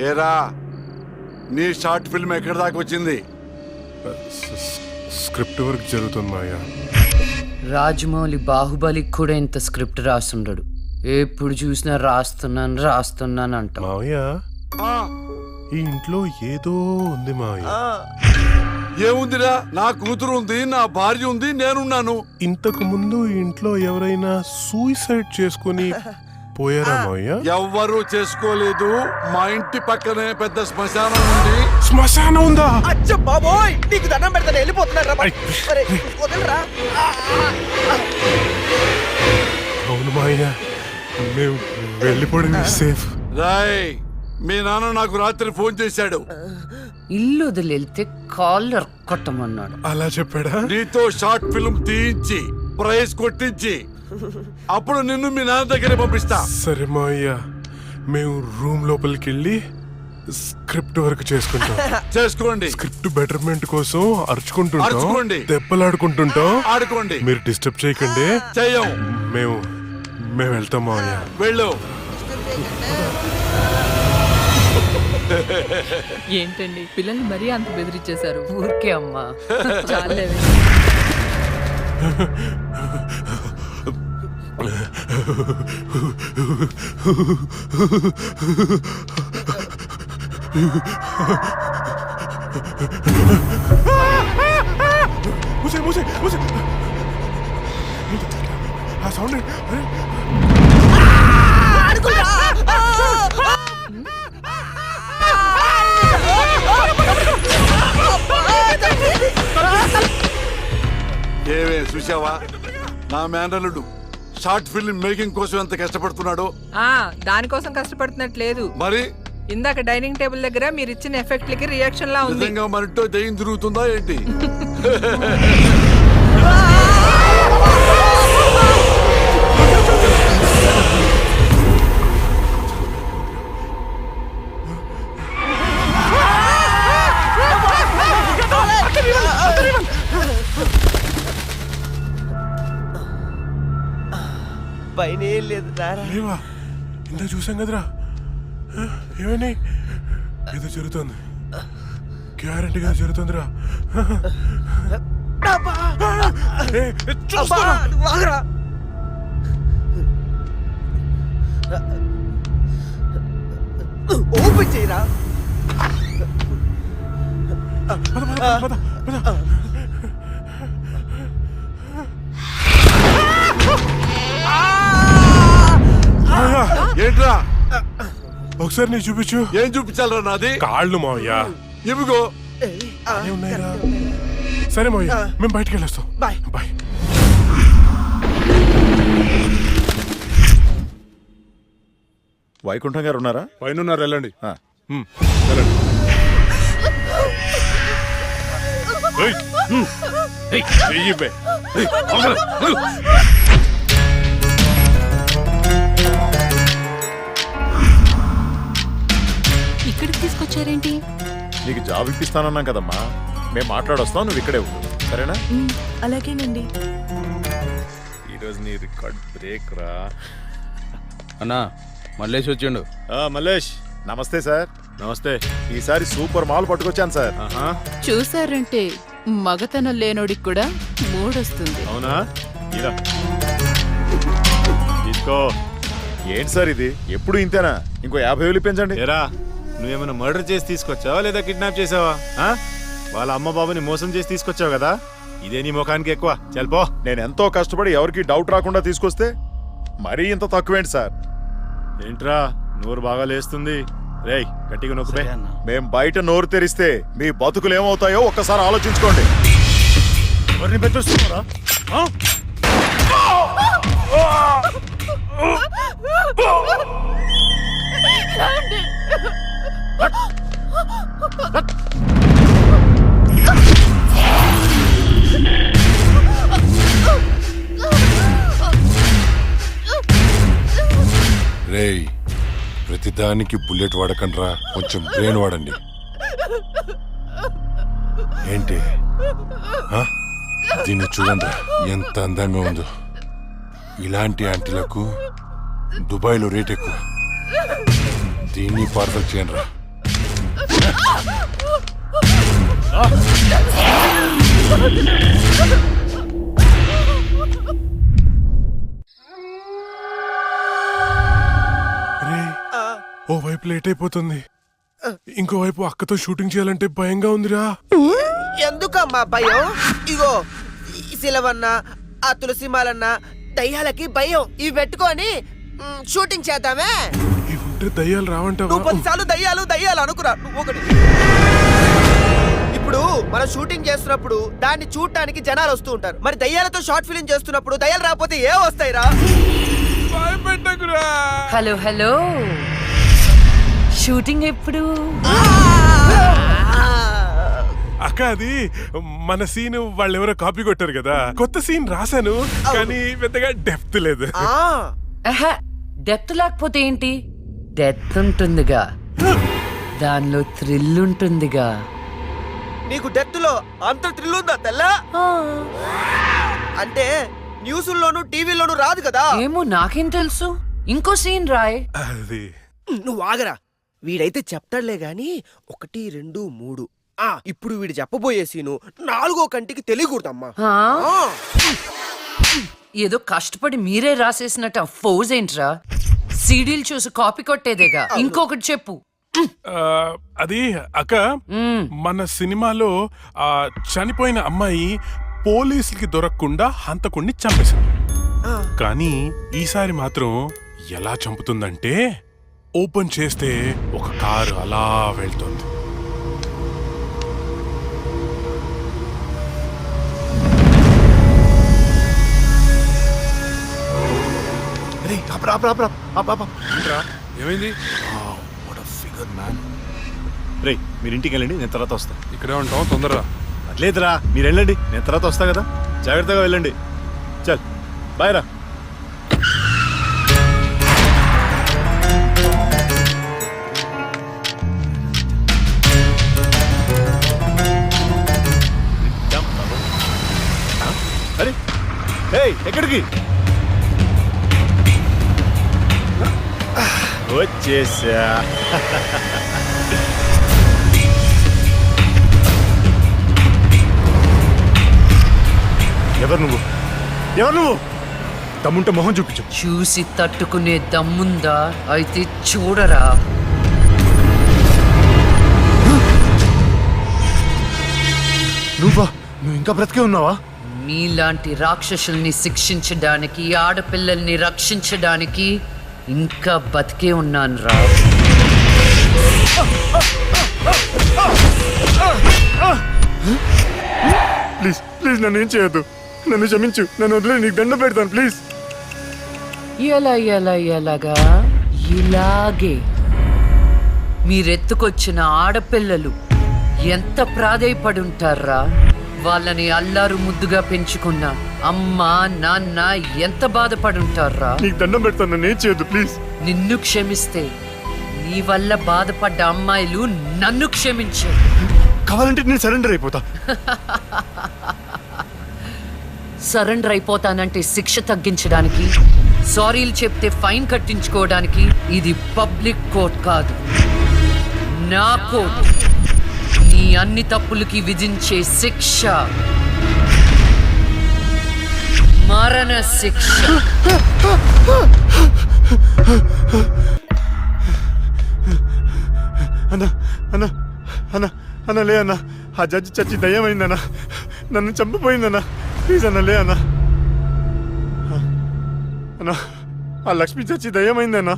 ఏరా నీ short film ఎక్కడి దాకా వచ్చింది? స్క్రిప్ట్ వర్క్ జరుగుతుంది మాయా రాజమౌళి బాహుబలికి కూడా ఇంత స్క్రిప్ట్ రాస్తుండడు ఎప్పుడు చూసినా రాస్తున్నాను రాస్తున్నాను అంటాం మావయ్య ఈ ఇంట్లో ఏదో ఉంది మావయ్య. ఏముందిరా? నా కూతురు ఉంది నా భార్య ఉంది నేనున్నాను. ఇంతకు ముందు ఇంట్లో ఎవరైనా సూసైడ్ చేసుకుని పోయారా మావయ్య? ఎవ్వరూ చేసుకోలేదు. మా ఇంటి పక్కనే పెద్ద శ్మశానం ఉంది. శ్మశానం ఉందా? అచ్చ బాబోయ్! నీకు దండం పెడతాను వెళ్ళిపోతున్నారా వదలరా. అవును మావయ్య. మేము వెళ్ళిపోవడం సేఫ్. రాయ్ మీ నాన్న నాకు రాత్రి ఫోన్ చేశాడు. ఇల్లు వదిలేళ్తే కాళ్ళు కొట్టమన్నాడు. అలా చెప్పాడా? నీతో షార్ట్ ఫిల్మ్ తీయించి ప్రైజ్ కొట్టించి అప్పుడు నిన్ను మీ నాన్న దగ్గర పంపిస్తా. సరే మావయ్య మేము రూమ్ లోపలికి వెళ్ళి స్క్రిప్ట్ వర్క్ చేసుకుంటాం. చేసుకోండి. స్క్రిప్ట్ బెటర్మెంట్ కోసం అరుచుకుంటుంటాం. అరుచుకోండి. దెబ్బలాడుకుంటుంటాం. ఆడుకోండి. మీరు డిస్టర్బ్ చేయకండి. చెయ్యం. మేము మేము వెళ్తాం మావయ్య. వెళ్ళు. ఏంటండి? పిల్లల్ని మరీ అంత బెదిరించేశారు. ఊరికే అమ్మా. మూసే మూసే మూసే ఆ సౌండ్ ఏవే చూసావా నా మేనల్లుడు షార్ట్ ఫిల్మ్ మేకింగ్ కోసం ఎంత కష్టపడుతున్నాడో. ఆ దానికోసం కష్టపడుతున్నట్లేదు మరి? ఇందాక డైనింగ్ టేబుల్ దగ్గర మీరు ఇచ్చిన ఎఫెక్ట్లకి రియాక్షన్ లా ఉంది. నిజంగా మరింటో దయ్యం తిరుగుతుందా ఏంటి? పైన ఏం లేదు రారా లేవా? ఇంత చూసాం కదరా. ఏమని ఏదో జరుగుతుంది. గ్యారంటీగా జరుగుతుందిరా. ఓపెన్ చేయరా. పద, పద, పద, పద, ఒకసారి నీ చూపించు ఏం చూపించాలరా నాది కాళ్ళు మావయ్య ఇవిగో ఉన్నాయిరా సరే మావయ్య మేము బయటికి వెళ్ళొస్తాం బాయ్. బాయ్ వైకుంఠం గారు ఉన్నారా పైన ఉన్నారు వెళ్ళండి ఆ. ఉమ్, వెళ్ళండి ఏయ్, ఉమ్, ఏయ్, చెయ్యి ఇవ్వే. ఏయ్, ఆగరా, ఇక్కడికి తీసుకొచ్చారేంటి? నీకు జాబ్ ఇప్పిస్తానన్నాం కదమ్మా. మేము మాట్లాడొస్తాం నువ్వు ఇక్కడే ఉండు. సరేనా? అలాగేనండి. ఈరోజు నీ రికార్డ్ బ్రేక్ రా. అన్నా మల్లేష్ వచ్చిండు. మల్లేష్ నమస్తే సార్. నమస్తే. ఈసారి సూపర్ మాల్ పట్టుకొచ్చాను సార్. చూసారంటే మగతనం లేనోడికి కూడా మూడొస్తుంది. అవునా? ఇరా. తీసుకో ఏంటి సార్ ఇది? ఎప్పుడు ఇంతేనా? ఇంకో యాభై వేలు పెంచండి ఏరా నువ్వేమైనా మర్డర్ చేసి తీసుకొచ్చావా లేదా కిడ్నాప్ చేసావా? ఆ? వాళ్ళ అమ్మ బాబుని మోసం చేసి తీసుకొచ్చావు కదా? ఇదే నీ ముఖానికి ఎక్కువ. చల్పో నేను ఎంతో కష్టపడి ఎవరికి డౌట్ రాకుండా తీసుకొస్తే మరీ ఇంత తక్కువేంటి సార్? ఏంట్రా? నోరు బాగా లేస్తుంది. రేయ్ గట్టిగా నొక్కుపే మేం బయట నోరు తెరిస్తే మీ బతుకులు ఏమవుతాయో ఒక్కసారి ఆలోచించుకోండి. ఎవరిని బెదిరిస్తున్నారా దానికి బుల్లెట్ వాడకండ్రా. కొంచెం బ్రెయిన్ వాడండి. ఏంటి? దీన్ని చూడండి ఎంత అందంగా ఉందో. ఇలాంటి ఆంటీలకు దుబాయ్లో రేట్ ఎక్కువ. దీన్ని పార్సల్ చేయండి రా వైపు లేట్ అయిపోతుంది. ఇంకో వైపు అక్కతో షూటింగ్ చేయాలంటే భయంగా ఉందిరా. ఎందుకమ్మా భయం? ఇగో శిలవన్న ఆ తులసిమాలన్న దయ్యాలకి భయం. ఇవి పెట్టుకొని షూటింగ్ చేద్దామే. ఇవి దయ్యాలు రావంటావా? నువ్వు పదిసార్లు దయ్యాలు దయ్యాలు అనుకురా. నువ్వు ఒకటి. ఇప్పుడు మనం షూటింగ్ చేస్తున్నప్పుడు దాన్ని చూడటానికి జనాలు వస్తూ ఉంటారు. మరి దయ్యాలతో షార్ట్ ఫిలిం చేస్తున్నప్పుడు దయ్యాలు రాకపోతే ఏ వస్తాయిరా? Hello hello. షూటింగ్ ఎప్పుడు? అక్క అది మన సీన్ వాళ్ళు ఎవరో కాపీ కొట్టారు కదా. కొత్త సీన్ రాశాను కానీ పెద్దగా డెప్త్ లేదు. ఆ, డెత్ లేకపోతే ఏంటి? డెత్ ఉంటుందిగా. దానిలో థ్రిల్ ఉంటుందిగా. నీకు డెత్లో అంత థ్రిల్ ఉందా తెల్ల? అంటే న్యూస్లోను టీవీలోను రాదు కదా. ఏమో నాకేం తెలుసు. ఇంకో సీన్ రాయ్. అది. నువ్వు ఆగరా. వీడైతే చెప్తాడులే గాని ఒకటి రెండు మూడు. ఆ ఇప్పుడు వీడు చెప్పబోయే సీను నాలుగో కంటికి తెలియకూడదమ్మా. ఏదో కష్టపడి మీరే రాసేసినట్టు ఆ ఫోజ్ ఏంట్రా? సీడీలు చూసి కాపీ కొట్టేదేగా? ఇంకొకటి చెప్పు. ఆ, అది అక్క. మన సినిమాలో ఆ చనిపోయిన అమ్మాయి పోలీసులకి దొరకకుండా హంతకుణ్ణి చంపేసింది. కానీ ఈసారి మాత్రం ఎలా చంపుతుందంటే ఓపెన్ చేస్తే ఒక కారు అలా వెళ్తుంది. ఏమైంది? రే మీరు ఇంటికి వెళ్ళండి నేను తర్వాత వస్తా. ఇక్కడే ఉంటాం తొందరగా. అట్లేదురా మీరు వెళ్ళండి నేను తర్వాత వస్తా కదా. జాగ్రత్తగా వెళ్ళండి. చల్ బాయ్ రా. ఎక్కడికి? వచ్చేసా. ఎవరు నువ్వు? ఎవరు నువ్వు? తమ్ముంటే మొహం చూపించు. చూసి తట్టుకునే దమ్ముందా? అయితే చూడరా. నువ్వా? నువ్వు ఇంకా బ్రతికే ఉన్నావా? మీలాంటి రాక్షసుల్ని శిక్షించడానికి ఆడపిల్లల్ని రక్షించడానికి ఇంకా బతికే ఉన్నాను రా. ప్లీజ్ ప్లీజ్ నన్ను ఏం చేయొద్దు. నన్ను క్షమించు నన్ను వదిలే నీకు దండం పెడతాను ప్లీజ్. ఎలా ఎలా ఎలాగా? ఇలాగే. మీరెత్తుకొచ్చిన ఆడపిల్లలు ఎంత ప్రాధేయపడి ఉంటారా వాళ్ళని అల్లారు ముద్దుగా పెంచుకున్న అమ్మ నాన్న ఎంత బాధపడి ఉంటారా నీకు దండం పెడతాను నన్ను ప్లీజ్ క్షమిస్తే నీ వల్ల బాధపడ్డ అమ్మాయిలు నన్ను క్షమించు. కావాలంటే నేను సరెండర్ అయిపోతా. సరెండర్ అయిపోతానంటే శిక్ష తగ్గించడానికి సారీలు చెప్తే ఫైన్ కట్టించుకోవడానికి ఇది పబ్లిక్ కోర్ట్ కాదు. నా కోర్ట్. అన్ని తప్పులకి విధించే శిక్ష. మరణ శిక్ష. అన్న అన్న అన్న అన్న లే అన్న. ఆ జడ్జి చచ్చి దయ్యమైందన్న నన్ను చంపిపోయిందన్న ప్లీజ్ అన్న లే అన్న. అన్న ఆ లక్ష్మి చచ్చి దయ్యమైందన్న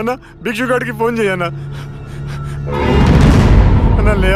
అన్న. భిక్షుగాడికి ఫోన్ చేయన్న అన్న లే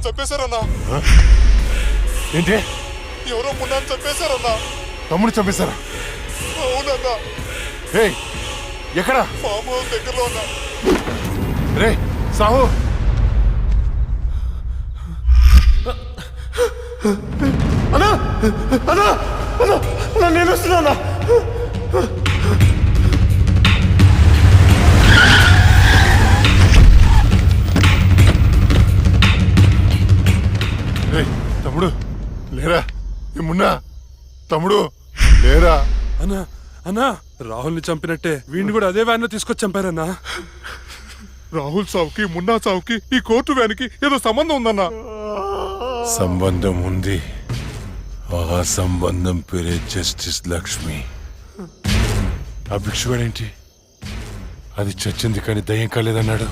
అన్న మున్నాను చంపేశారన్నా ఏంటి? ఎవరో మున్నాను చంపేశారన్నా తమ్ముడు చంపేశారా? అవునన్నా. రే ఎక్కడ? హౌస్ దగ్గరలో ఉన్నా. రే సాహు. అన్నా అన్నా అన్నా అన్నా నేను వస్తున్నా తమ్ముడు లేరా? ఏమున్నా తమ్ముడు లేరా? అన్నా అన్నా రాహుల్ని చంపినట్టే వీడిని కూడా అదే వ్యాన్లో తీసుకొచ్చి చంపారన్నా. రాహుల్ సావుకి మున్నా సావుకి ఈ కోర్టు వ్యానికి ఏదో సంబంధం ఉందన్నా. సంబంధం ఉంది. ఆ సంబంధం పేరే జస్టిస్ లక్ష్మి. ఆ భిక్షువాడేంటి అది చచ్చింది కానీ దయ్యం కాలేదన్నాడు.